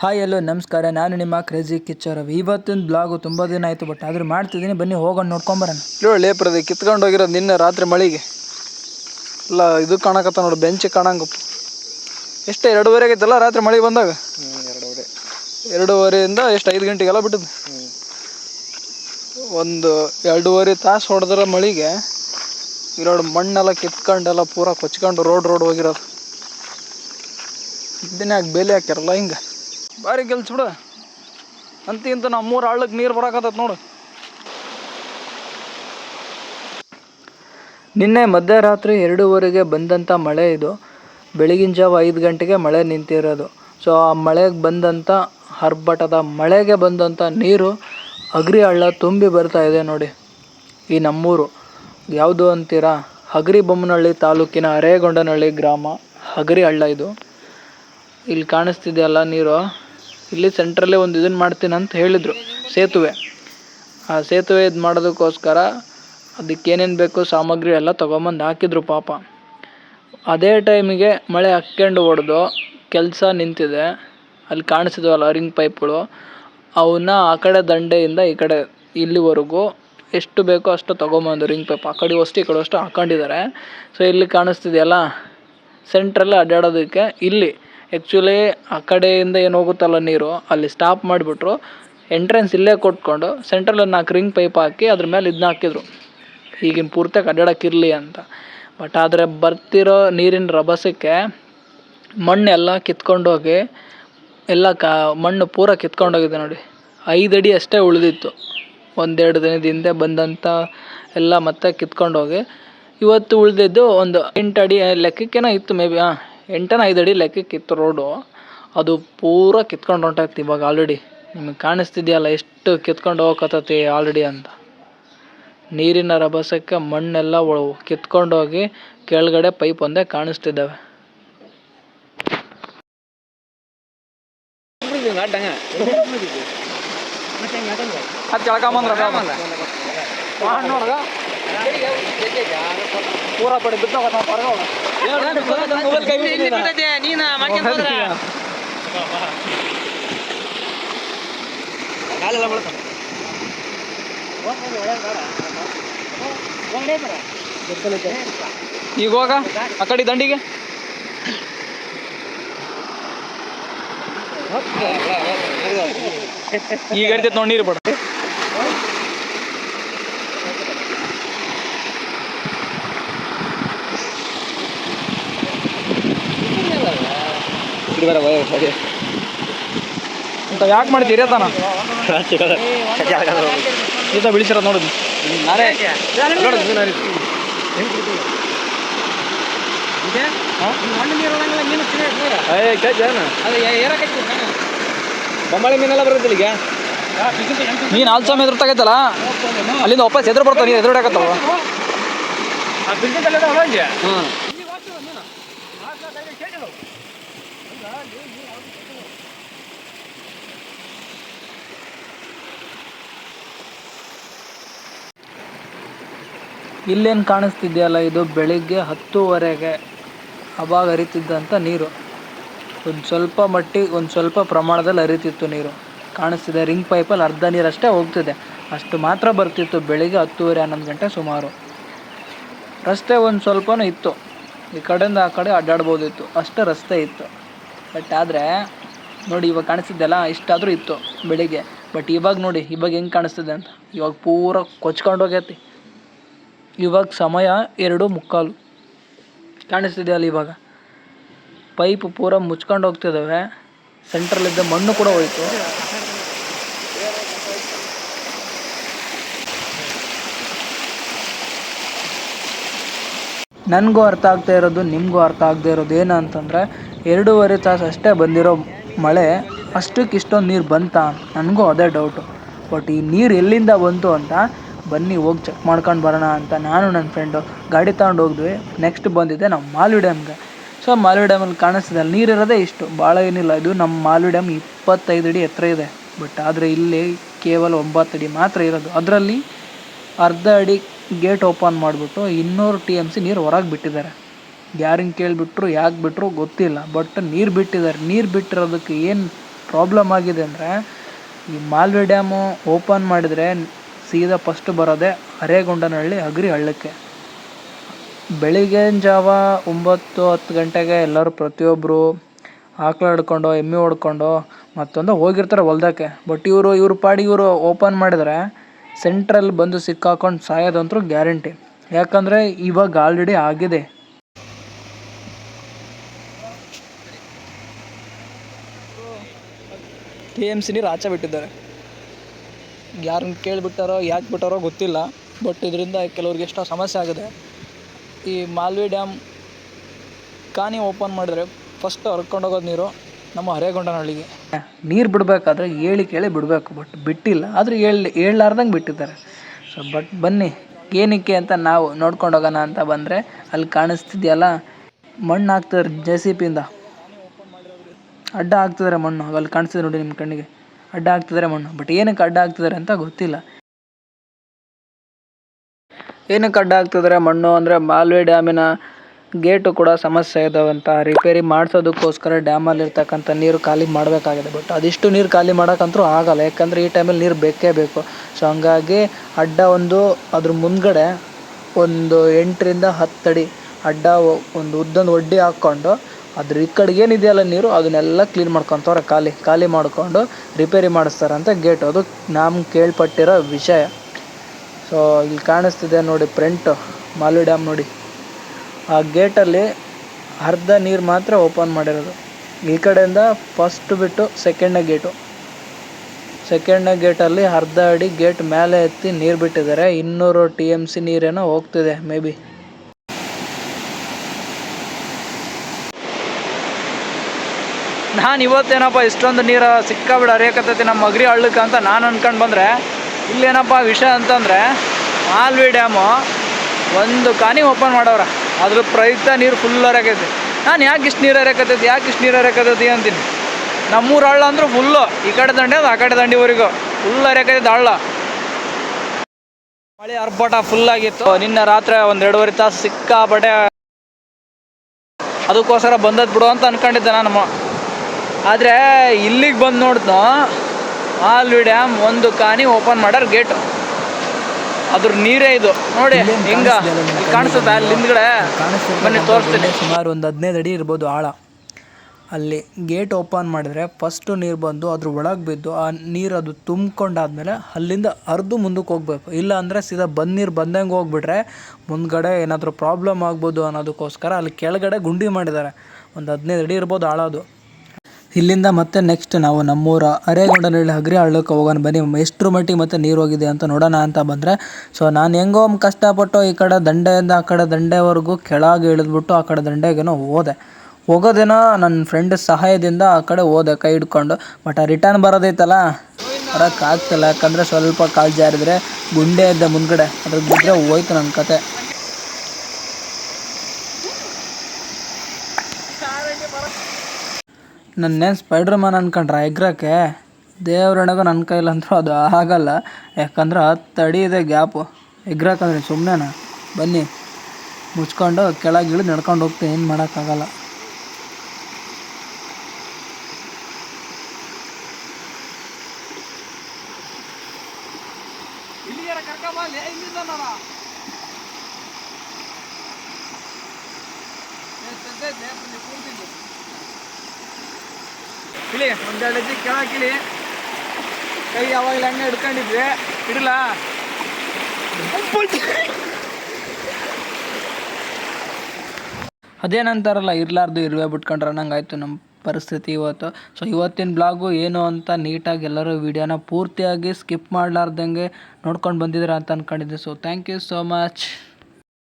Hi ಎಲ್ಲೋ ನಮಸ್ಕಾರ. ನಾನು ನಿಮ್ಮ ಕ್ರೇಜಿ ಕಿಚ್ಚರ್ ರವಿ ಇವತ್ತಿನ ಬ್ಲಾಗು ತುಂಬ ದಿನ ಆಯಿತು ಬಟ್ ಆದರೂ ಮಾಡ್ತಿದ್ದೀನಿ. ಬನ್ನಿ ಹೋಗೋಣ ನೋಡ್ಕೊಂಬರೋಣ ನೋಡಿ ಪ್ರದಿ ಕಿತ್ಕೊಂಡು ಹೋಗಿರೋದು ನಿನ್ನೆ ರಾತ್ರಿ ಮಳೆಗೆ. ಇಲ್ಲ ಇದು ಕಾಣಕತ್ತ ನೋಡು ಬೆಂಚ್ ಕಾಣಂಗಪ್ಪ ಎಷ್ಟು ಎರಡೂವರೆ ಆಗೈತಲ್ಲ ರಾತ್ರಿ ಮಳೆ ಬಂದಾಗ? ಎರಡೂವರೆ. ಎರಡೂವರೆಯಿಂದ ಎಷ್ಟು ಐದು ಗಂಟೆಗೆಲ್ಲ ಬಿಟ್ಟದ್ದು ಒಂದು ಎರಡೂವರೆ ತಾಸು ಹೊಡೆದ್ರ ಮಳೆಗೆ ಇರೋಡು ಮಣ್ಣೆಲ್ಲ ಕಿತ್ಕೊಂಡೆಲ್ಲ ಪೂರ ಕೊಚ್ಕೊಂಡು ರೋಡ್ ರೋಡ್ ಹೋಗಿರೋದು. ಇದನ್ನೇ ಬೆಲೆ ಬೇಲಿ ಹಾಕ್ಯಾರಲ್ಲ ಹಿಂಗೆ? ಭಾರಿ ಕೆಲ್ಸ ಬಿಡು. ಅಂತ ಇಂತ ನಮ್ಮೂರ ಹಳ್ಳಕ್ಕೆ ನೀರು ಬರಾಕತ್ತೈತೆ ನೋಡು. ನಿನ್ನೆ ಮಧ್ಯರಾತ್ರಿ ಎರಡೂವರೆಗೆ ಬಂದಂಥ ಮಳೆ ಇದು. ಬೆಳಗಿನ ಜಾವ ಐದು ಗಂಟೆಗೆ ಮಳೆ ನಿಂತಿರೋದು. ಸೊ ಆ ಮಳೆಗೆ ಬಂದಂಥ ಹರ್ಬಟದ ಮಳೆಗೆ ಬಂದಂಥ ನೀರು ಅಗ್ರಿ ಹಳ್ಳ ತುಂಬಿ ಬರ್ತಾ ಇದೆ ನೋಡಿ. ಈ ನಮ್ಮೂರು. ಯಾವುದು ಅಂತೀರಾ? ಹಗರಿ ಬೊಮ್ಮನಹಳ್ಳಿ ತಾಲೂಕಿನ ಅರೇಗೊಂಡನಹಳ್ಳಿ ಗ್ರಾಮ. ಹಗರಿ ಹಳ್ಳ ಇದು. ಇಲ್ಲಿ ಕಾಣಿಸ್ತಿದೆಯಲ್ಲ ನೀರು. ಇಲ್ಲಿ ಸೆಂಟ್ರಲ್ಲೇ ಒಂದು ಇದನ್ನು ಮಾಡ್ತೀನಿ ಅಂತ ಹೇಳಿದರು. ಸೇತುವೆ. ಆ ಸೇತುವೆ ಇದು ಮಾಡೋದಕ್ಕೋಸ್ಕರ ಅದಕ್ಕೆ ಏನೇನು ಬೇಕು ಸಾಮಗ್ರಿ ಎಲ್ಲ ತೊಗೊಂಬಂದು ಹಾಕಿದ್ರು ಪಾಪ. ಅದೇ ಟೈಮಿಗೆ ಮಳೆ ಹಾಕ್ಕೊಂಡು ಹೊಡೆದು ಕೆಲಸ ನಿಂತಿದೆ. ಅಲ್ಲಿ ಕಾಣಿಸಿದ್ವಲ್ಲ ರಿಂಗ್ ಪೈಪ್ಗಳು. ಅವನ್ನ ಆ ಕಡೆ ದಂಡೆಯಿಂದ ಈ ಕಡೆ ಇಲ್ಲಿವರೆಗೂ ಎಷ್ಟು ಬೇಕೋ ಅಷ್ಟು ತೊಗೊಂಬಂದು ರಿಂಗ್ ಪೈಪ್. ಆ ಕಡೆ ಅಷ್ಟು ಈ ಕಡೆ ಅಷ್ಟು ಹಾಕೊಂಡಿದ್ದಾರೆ. ಸೊ ಇಲ್ಲಿ ಕಾಣಿಸ್ತಿದೆಯಲ್ಲ? ಸೆಂಟ್ರಲ್ಲಿ ಅಡ್ಡಾಡೋದಕ್ಕೆ ಇಲ್ಲಿ ಆ್ಯಕ್ಚುಲಿ ಆ ಕಡೆಯಿಂದ ಏನು ಹೋಗುತ್ತಲ್ಲ ನೀರು, ಅಲ್ಲಿ ಸ್ಟಾಪ್ ಮಾಡಿಬಿಟ್ರು ಎಂಟ್ರೆನ್ಸ್ ಇಲ್ಲೇ ಕೊಟ್ಕೊಂಡು ಸೆಂಟ್ರಲ್ಲಿ ನಾಲ್ಕು ರಿಂಗ್ ಪೈಪ್ ಹಾಕಿ ಅದ್ರ ಮೇಲೆ ಇದನ್ನ ಹಾಕಿದ್ರು. ಈಗಿನ ಪೂರ್ತಿಯಾಗಿ ಅಡ್ಡಾಡೋಕ್ಕಿರಲಿ ಅಂತ. ಬಟ್ ಆದರೆ ಬರ್ತಿರೋ ನೀರಿನ ರಭಸಕ್ಕೆ ಮಣ್ಣೆಲ್ಲ ಕಿತ್ಕೊಂಡೋಗಿ, ಎಲ್ಲ ಕಾ, ಮಣ್ಣು ಪೂರ ಕಿತ್ಕೊಂಡೋಗಿದೆ ನೋಡಿ. ಐದಡಿ ಅಷ್ಟೇ ಉಳಿದಿತ್ತು. ಒಂದೆರಡು ದಿನದ ಹಿಂದೆ ಬಂದಂಥ ಎಲ್ಲ ಮತ್ತೆ ಕಿತ್ಕೊಂಡೋಗಿ, ಇವತ್ತು ಉಳಿದಿದ್ದು ಒಂದು ಎಂಟು ಅಡಿ ಲೆಕ್ಕಕ್ಕೇನೋ ಇತ್ತು ಮೇ ಬಿ ಹಾಂ. ಎಂಟನ ಐದು ಅಡಿ ಲೆಕ್ಕಕ್ಕೆ ಇತ್ತು ರೋಡು ಅದು ಪೂರ ಕಿತ್ಕೊಂಡು ಹೊಂಟೈತಿ ಇವಾಗ ಆಲ್ರೆಡಿ ನಿಮಗೆ ಕಾಣಿಸ್ತಿದೆಯಲ್ಲ ಎಷ್ಟು ಕಿತ್ಕೊಂಡು ಹೋಗಕತ್ತೈತಿ ಆಲ್ರೆಡಿ ಅಂತ. ನೀರಿನ ರಭಸಕ್ಕೆ ಮಣ್ಣೆಲ್ಲ ಕಿತ್ಕೊಂಡು ಕಿತ್ಕೊಂಡೋಗಿ ಕೆಳಗಡೆ ಪೈಪ್ ಒಂದೇ ಕಾಣಿಸ್ತಿದ್ದಾವೆ. ಅದು ಕೆಳಕೊಂಬಂದ್ರ ಪೂರ ಪಡಿ ಬಿದ್ದು ಈಗ ಹೋಗ ಆ ಕಡೆ ದಂಡಿಗೆ. ಈಗ ಇರ್ತೈತೆ ನೋಡಿ ನೀರು ಬಿಡ. ಅಂತ ಯಾಕೆ ಮಾಡ್ತೀರಿ ತಾನ? ಈತ ಬಿಳಿಸಿರ ನೋಡುದು ಬೊಂಬಾಳಿ ಮೀನೆಲ್ಲ ಬರುತ್ತೆ ಈಗ? ಮೀನು ಆಲ್ಸ ಎದುರು ತಗೈತಲ್ಲ? ಅಲ್ಲಿಂದ ವಾಪಸ್ ಎದುರು ಬರ್ತಾವ ನೀನು ಎದುರುಡಾಕತ್ತಾವ ಹ್ಞೂ ಇಲ್ಲೇನು ಕಾಣಿಸ್ತಿದೆಯಲ್ಲ ಇದು ಬೆಳಿಗ್ಗೆ ಹತ್ತುವರೆಗೆ ಅವಾಗ ಹರಿತಿದ್ದಂಥ ನೀರು. ಒಂದು ಸ್ವಲ್ಪ ಮಟ್ಟಿಗೆ ಒಂದು ಸ್ವಲ್ಪ ಪ್ರಮಾಣದಲ್ಲಿ ಹರಿತಿತ್ತು ನೀರು. ಕಾಣಿಸ್ತಿದೆ ರಿಂಗ್ ಪೈಪಲ್ಲಿ ಅರ್ಧ ನೀರಷ್ಟೇ ಹೋಗ್ತಿದೆ. ಅಷ್ಟು ಮಾತ್ರ ಬರ್ತಿತ್ತು ಬೆಳಿಗ್ಗೆ ಹತ್ತುವರೆ ಹನ್ನೊಂದು ಗಂಟೆ ಸುಮಾರು. ರಸ್ತೆ ಒಂದು ಸ್ವಲ್ಪನೂ ಇತ್ತು. ಈ ಕಡೆಯಿಂದ ಆ ಕಡೆ ಅಡ್ಡಾಡ್ಬೋದಿತ್ತು. ಅಷ್ಟೇ ರಸ್ತೆ ಇತ್ತು. ಬಟ್ ಆದರೆ, ನೋಡಿ ಇವಾಗ ಕಾಣಿಸ್ತಿದ್ದೆಲ್ಲ ಇಷ್ಟಾದರೂ ಇತ್ತು ಬೆಳಿಗ್ಗೆ. ಬಟ್ ಇವಾಗ ನೋಡಿ, ಇವಾಗ ಹೆಂಗೆ ಕಾಣಿಸ್ತಿದೆ ಅಂತ. ಇವಾಗ ಪೂರ ಕೊಚ್ಕೊಂಡು ಹೋಗೈತಿ ಇವಾಗ ಸಮಯ ಎರಡು ಮುಕ್ಕಾಲು. ಕಾಣಿಸ್ತಿದೆಯಲ್ಲ ಇವಾಗ? ಪೈಪ್ ಪೂರ ಮುಚ್ಕೊಂಡು ಹೋಗ್ತಿದ್ದಾವೆ ಸೆಂಟ್ರಲ್ಲಿದ್ದ ಮಣ್ಣು ಕೂಡ ಹೋಯ್ತು. ನನಗೂ ಅರ್ಥ ಆಗ್ತಾ ಇರೋದು, ನಿಮಗೂ ಅರ್ಥ ಆಗದೆ ಇರೋದು ಏನು ಅಂತಂದರೆ, ಎರಡೂವರೆ ತಾಸು ಅಷ್ಟೇ ಬಂದಿರೋ ಮಳೆ ಅಷ್ಟಕ್ಕೆ ಇಷ್ಟೊಂದು ನೀರು ಬಂತಾ? ನನಗೂ ಅದೇ ಡೌಟು ಬಟ್ ಈ ನೀರು ಎಲ್ಲಿಂದ ಬಂತು ಅಂತ ಬನ್ನಿ, ಹೋಗಿ ಚೆಕ್ ಮಾಡ್ಕೊಂಡು ಬರೋಣ ಅಂತ ನಾನು ನನ್ನ ಫ್ರೆಂಡು ಗಾಡಿ ತಗೊಂಡು ಹೋದ್ವಿ ನೆಕ್ಸ್ಟ್ ಬಂದಿದ್ದೆ ನಮ್ಮ ಮಾಲ್ವಿ ಡ್ಯಾಮ್ಗೆ ಸೊ ಮಾಲ್ವಿ ಡ್ಯಾಮಲ್ಲಿ ಕಾಣಿಸ್ತಿದೆ. ಅಲ್ಲಿ ನೀರಿರೋದೇ ಇಷ್ಟು. ಭಾಳ ಏನಿಲ್ಲ. ಇದು ನಮ್ಮ ಮಾಲ್ವಿ ಡ್ಯಾಮ್ ಇಪ್ಪತ್ತೈದು ಅಡಿ ಎತ್ತರ ಇದೆ. ಬಟ್ ಆದರೆ ಇಲ್ಲಿ ಕೇವಲ ಒಂಬತ್ತು ಅಡಿ ಮಾತ್ರ ಇರೋದು. ಅದರಲ್ಲಿ ಅರ್ಧ ಅಡಿ ಗೇಟ್ ಓಪನ್ ಮಾಡಿಬಿಟ್ಟು ಇನ್ನೂರು ಟಿ ಎಂ ಸಿ ನೀರು ಹೊರಗೆ ಬಿಟ್ಟಿದ್ದಾರೆ. ಯಾರನ್ನ ಕೇಳಿಬಿಟ್ರು, ಯಾಕೆ ಬಿಟ್ಟರು ಗೊತ್ತಿಲ್ಲ. ಬಟ್ ನೀರು ಬಿಟ್ಟಿದ್ದಾರೆ. ನೀರು ಬಿಟ್ಟಿರೋದಕ್ಕೆ ಏನು ಪ್ರಾಬ್ಲಮ್ ಆಗಿದೆ ಅಂದರೆ, ಈ ಮಾಲ್ವೆ ಡ್ಯಾಮು ಓಪನ್ ಮಾಡಿದರೆ ಸೀದಾ ಫಸ್ಟ್ ಬರೋದೇ ಅರೇಗೊಂಡನಹಳ್ಳಿ ಅಗ್ರಿ ಹಳ್ಳಕ್ಕೆ. ಬೆಳಿಗ್ಗಿನ ಜಾವ ಒಂಬತ್ತು ಹತ್ತು ಗಂಟೆಗೆ ಎಲ್ಲರೂ ಪ್ರತಿಯೊಬ್ಬರು ಆಕಳು ಹಿಡ್ಕೊಂಡು ಎಮ್ಮೆ ಹೊಡ್ಕೊಂಡು ಮತ್ತೊಂದು ಹೋಗಿರ್ತಾರೆ ಹೊಲ್ದಕ್ಕೆ. ಬಟ್ ಇವರು, ಇವ್ರ ಪಾಡಿ ಇವರು ಓಪನ್ ಮಾಡಿದರೆ ಸೆಂಟ್ರಲ್ಲಿ ಬಂದು ಸಿಕ್ಕಾಕೊಂಡು ಸಾಯೋದಂತೂ ಗ್ಯಾರಂಟಿ ಯಾಕಂದರೆ ಇವಾಗ ಆಲ್ರೆಡಿ ಆಗಿದೆ. ಟಿ ಎಂ ಸಿ ನೀರು ಆಚೆ ಬಿಟ್ಟಿದ್ದಾರೆ. ಯಾರನ್ನ ಕೇಳಿಬಿಟ್ಟಾರೋ, ಯಾಕೆ ಬಿಟ್ಟಾರೋ ಗೊತ್ತಿಲ್ಲ. ಬಟ್ ಇದರಿಂದ ಕೆಲವ್ರಿಗೆ ಎಷ್ಟೋ ಸಮಸ್ಯೆ ಆಗಿದೆ. ಈ ಮಾಲ್ವಿ ಡ್ಯಾಮ್ ಕಾನಿ ಓಪನ್ ಮಾಡಿದ್ರೆ ಫಸ್ಟ್ ಹರ್ಕೊಂಡೋಗೋದು ನೀರು ನಮ್ಮ ಹರೇಗೊಂಡನಹಳ್ಳಿಗೆ. ನೀರು ಬಿಡಬೇಕಾದ್ರೆ ಹೇಳಿ ಕೇಳಿ ಬಿಡಬೇಕು ಬಟ್ ಬಿಟ್ಟಿಲ್ಲ. ಆದರೂ ಹೇಳಿ, ಹೇಳಲಾರ್ದಂಗೆ ಬಿಟ್ಟಿದ್ದಾರೆ. ಸೊ ಬಟ್ ಬನ್ನಿ, ಏನಕ್ಕೆ ಅಂತ ನಾವು ನೋಡ್ಕೊಂಡು ಹೋಗೋಣ ಅಂತ ಬಂದರೆ ಅಲ್ಲಿ ಕಾಣಿಸ್ತಿದೆಯಲ್ಲ ಮಣ್ಣು ಹಾಕ್ತಾರೆ ಜೆ ಸಿ ಪಿಯಿಂದ ಅಡ್ಡ ಹಾಕ್ತಿದ್ದಾರೆ ಮಣ್ಣು, ಅಲ್ಲಿ ಕಾಣಿಸ್ತಿದೆ ನೋಡಿ ನಿಮ್ಮ ಕಣ್ಣಿಗೆ. ಅಡ್ಡ ಹಾಕ್ತಿದ್ದಾರೆ ಮಣ್ಣು. ಬಟ್ ಏನಕ್ಕೆ ಅಡ್ಡ ಹಾಕ್ತಿದ್ದಾರೆ ಅಂತ ಗೊತ್ತಿಲ್ಲ. ಏನಕ್ಕೆ ಅಡ್ಡ ಹಾಕ್ತಿದ್ದಾರೆ ಮಣ್ಣು ಅಂದರೆ ಮಾಲ್ವೆ ಡ್ಯಾಮಿನ ಗೇಟು ಕೂಡ ಸಮಸ್ಯೆ ಇದಾವಂತ ರಿಪೇರಿ ಮಾಡಿಸೋದಕ್ಕೋಸ್ಕರ ಡ್ಯಾಮಲ್ಲಿ ಇರ್ತಕ್ಕಂಥ ನೀರು ಖಾಲಿ ಮಾಡಬೇಕಾಗಿದೆ. ಬಟ್ ಅದಿಷ್ಟು ನೀರು ಖಾಲಿ ಮಾಡೋಕ್ಕಂತೂ ಆಗಲ್ಲ. ಯಾಕಂದರೆ ಈ ಟೈಮಲ್ಲಿ ನೀರು ಬೇಕೇ ಬೇಕು. ಸೊ ಹಂಗಾಗಿ ಅಡ್ಡ ಒಂದು ಅದ್ರ ಮುಂದ್ಗಡೆ ಒಂದು ಎಂಟರಿಂದ ಅಡಿ ಅಡ್ಡ ಒಂದು ಉದ್ದೊಂದು ಒಡ್ಡಿ ಹಾಕ್ಕೊಂಡು ಅದ್ರ ಈ ಕಡೆಗೆ ಏನಿದೆಯಲ್ಲ ನೀರು, ಅದನ್ನೆಲ್ಲ ಕ್ಲೀನ್ ಮಾಡ್ಕೊತವ್ರೆ ಖಾಲಿ ಖಾಲಿ ಮಾಡಿಕೊಂಡು ರಿಪೇರಿ ಮಾಡಿಸ್ತಾರಂತೆ ಗೇಟ್ ಅದು ನಮ್ಗೆ ಕೇಳ್ಪಟ್ಟಿರೋ ವಿಷಯ. ಸೊ ಇಲ್ಲಿ ಕಾಣಿಸ್ತಿದೆ ನೋಡಿ ಫ್ರಂಟು ಮಾಲು ಡ್ಯಾಮ್ ನೋಡಿ. ಆ ಗೇಟಲ್ಲಿ ಅರ್ಧ ನೀರು ಮಾತ್ರ ಓಪನ್ ಮಾಡಿರೋದು. ಈ ಕಡೆಯಿಂದ ಫಸ್ಟ್ ಬಿಟ್ಟು ಸೆಕೆಂಡ್ನೇ ಗೇಟು ಸೆಕೆಂಡ್ನೇ ಗೇಟಲ್ಲಿ ಅರ್ಧ ಅಡಿ ಗೇಟ್ ಮೇಲೆ ಎತ್ತಿ ನೀರು ಬಿಟ್ಟಿದ್ದಾರೆ. ಇನ್ನೂರು ಟಿ ಎಂ ಸಿ ನೀರೇನೋ ಹೋಗ್ತಿದೆ ಮೇ ಬಿ ನಾನು ಇವತ್ತೇನಪ್ಪ ಇಷ್ಟೊಂದು ನೀರು ಸಿಕ್ಕಾಬಿಡ ಹರಿಯಕತ್ತೈತಿ ನಮ್ಮ ಅಗ್ರಿ ಹಳ್ಳಕ್ಕೆ ಅಂತ ನಾನು ಅಂದ್ಕೊಂಡು ಬಂದರೆ, ಇಲ್ಲೇನಪ್ಪ ವಿಷಯ ಅಂತಂದರೆ, ಮಾಲ್ವಿ ಡ್ಯಾಮು ಒಂದು ಕಾನಿ ಓಪನ್ ಮಾಡವ್ರ. ಅದ್ರ ಪ್ರಯುಕ್ತ ನೀರು ಫುಲ್ ಹರಿಯಕೈತಿ ನಾನು ಯಾಕೆ ಇಷ್ಟು ನೀರು ಹರಿಯಕತ್ತೈತಿ ಯಾಕೆ ಇಷ್ಟು ನೀರು ಹರಿಯಕತ್ತೈತಿ ಅಂತೀನಿ. ನಮ್ಮೂರ ಹಳ್ಳ ಅಂದ್ರೆ ಫುಲ್ಲು ಈ ಕಡೆ ದಂಡೆ ಅದು, ಆ ಕಡೆ ದಂಡಿವರೆಗೂ ಫುಲ್ ಹರಿಯಕೈತಿ ಹಳ್ಳ. ಮಳೆ ಅರ್ಭಟ ಫುಲ್ ಆಗಿತ್ತು. ನಿನ್ನೆ ರಾತ್ರಿ ಒಂದು ಎರಡೂವರೆ ತಾಸು ಸಿಕ್ಕಾಪಟ್ಟೆ ಅದಕ್ಕೋಸ್ಕರ ಬಂದದ್ದು ಬಿಡು ಅಂತ ಅನ್ಕೊಂಡಿದ್ದೆ ನಾನು ಆದರೆ ಇಲ್ಲಿಗೆ ಬಂದು ನೋಡ್ದು ಆಲ್ವಿ ಡ್ಯಾಮ್ ಒಂದು ಕಾನಿ ಓಪನ್ ಮಾಡೋರು ಗೇಟ್. ಅದ್ರ ನೀರೇ ಇದು. ನೋಡಿ ಹಿಂಗ ಕಾಣಿಸುತ್ತೆ? ಅಲ್ಲಿ ಹಿಂದ್ಗಡೆ ಬನ್ನಿ ತೋರಿಸ್ತೀನಿ. ಸುಮಾರು ಒಂದು ಹದಿನೈದು ಅಡಿ ಇರ್ಬೋದು ಆಳ. ಅಲ್ಲಿ ಗೇಟ್ ಓಪನ್ ಮಾಡಿದ್ರೆ ಫಸ್ಟು ನೀರು ಬಂದು ಅದ್ರ ಒಳಗೆ ಬಿದ್ದು ಆ ನೀರು ಅದು ತುಂಬ್ಕೊಂಡಾದ್ಮೇಲೆ ಅಲ್ಲಿಂದ ಹರಿದು ಮುಂದಕ್ಕೆ ಹೋಗ್ಬೇಕು. ಇಲ್ಲ ಅಂದರೆ ಸೀದಾ ಬಂದ ನೀರು ಬಂದಂಗೆ ಹೋಗ್ಬಿಟ್ರೆ ಮುಂದ್ಗಡೆ ಏನಾದರೂ ಪ್ರಾಬ್ಲಮ್ ಆಗ್ಬೋದು ಅನ್ನೋದಕ್ಕೋಸ್ಕರ ಅಲ್ಲಿ ಕೆಳಗಡೆ ಗುಂಡಿ ಮಾಡಿದ್ದಾರೆ. ಒಂದು ಹದಿನೈದು ಅಡಿ ಇರ್ಬೋದು ಆಳ ಅದು ಇಲ್ಲಿಂದ ಮತ್ತೆ ನೆಕ್ಸ್ಟ್ ನಾವು ನಮ್ಮೂರ ಅರೇಗೊಂಡನಹಳ್ಳಿ ಹಗ್ರಿ ಹಳ್ಳಕ್ಕೆ ಹೋಗೋಣ. ಬನ್ನಿ ಎಷ್ಟರ ಮಟ್ಟಿಗೆ ಮತ್ತೆ ನೀರು ಹೋಗಿದೆ ಅಂತ ನೋಡೋಣ ಅಂತ ಬಂದರೆ ಸೊ ನಾನು ಹೆಂಗೋ ಕಷ್ಟಪಟ್ಟು ಈ ಕಡೆ ದಂಡೆಯಿಂದ ಆ ಕಡೆ ದಂಡೆವರೆಗೂ ಕೆಳಗೆ ಇಳಿದ್ಬಿಟ್ಟು ಆ ಕಡೆ ದಂಡೆಗೇನೋ ಹೋದೆ. ಹೋಗೋದೇನ ನನ್ನ ಫ್ರೆಂಡ್ ಸಹಾಯದಿಂದ ಆ ಕಡೆ ಹೋದೆ ಕೈ ಹಿಡ್ಕೊಂಡು. ಬಟ್ ಆ ರಿಟರ್ನ್ ಬರೋದೈತಲ್ಲ, ಬರೋಕ್ಕಾಗ್ತಿಲ್ಲ. ಯಾಕಂದರೆ ಸ್ವಲ್ಪ ಕಾಲು ಜಾರಿದ್ರೆ ಗುಂಡೆ ಇದ್ದೆ ಮುಂದ್ಗಡೆ. ಅದ್ರ ಬಿದ್ದರೆ ಹೋಯ್ತು ನನ್ನ ಕತೆ. ನನ್ನೇನು ಸ್ಪೈಡ್ರ್ ಮ್ಯಾನ್ ಅನ್ಕೊಂಡ್ರ ಎಗ್ರಕ್ಕೆ? ದೇವ್ರಣೆಗೂ ನನ್ನ ಕೈಲಂತೂ ಅದು ಆಗಲ್ಲ. ಯಾಕಂದ್ರೆ ಹತ್ತು ಇದೆ ಗ್ಯಾಪು. ಎಗ್ರಕ್ಕಂದ್ರೆ ಸುಮ್ಮನೆನಾ ಬನ್ನಿ. ಮುಚ್ಕೊಂಡು ಕೆಳಗೆ ಇಳಿದು ನಡ್ಕೊಂಡು ಹೋಗ್ತೀನಿ. ಏನು ಮಾಡೋಕ್ಕಾಗಲ್ಲ. ಇಳಿ ಒಂದೆರಡು ಹೆಜ್ಜೆ ಕೆಳಗೆ ಕೈ ಯಾವಾಗಲೂ ಎಣ್ಣೆ ಹಿಡ್ಕೊಂಡಿದ್ವಿ. ಇಡಲ? ಅದೇನಂತಾರಲ್ಲ, ಇರ್ಲಾರ್ದು ಇರುವೆ ಬಿಟ್ಕೊಂಡ್ರೆ ಅನ್ನಂಗಾಯ್ತು ನಮ್ಮ ಪರಿಸ್ಥಿತಿ ಇವತ್ತು. ಸೊ ಇವತ್ತಿನ ಬ್ಲಾಗು ಏನು ಅಂತ ನೀಟಾಗಿ ಎಲ್ಲರೂ ವಿಡಿಯೋನ ಪೂರ್ತಿಯಾಗಿ ಸ್ಕಿಪ್ ಮಾಡಲಾರ್ದಂಗೆ ನೋಡ್ಕೊಂಡು ಬಂದಿದ್ದೀರಾ ಅಂತ ಅಂದ್ಕೊಂಡಿದ್ದೆ so thank you so much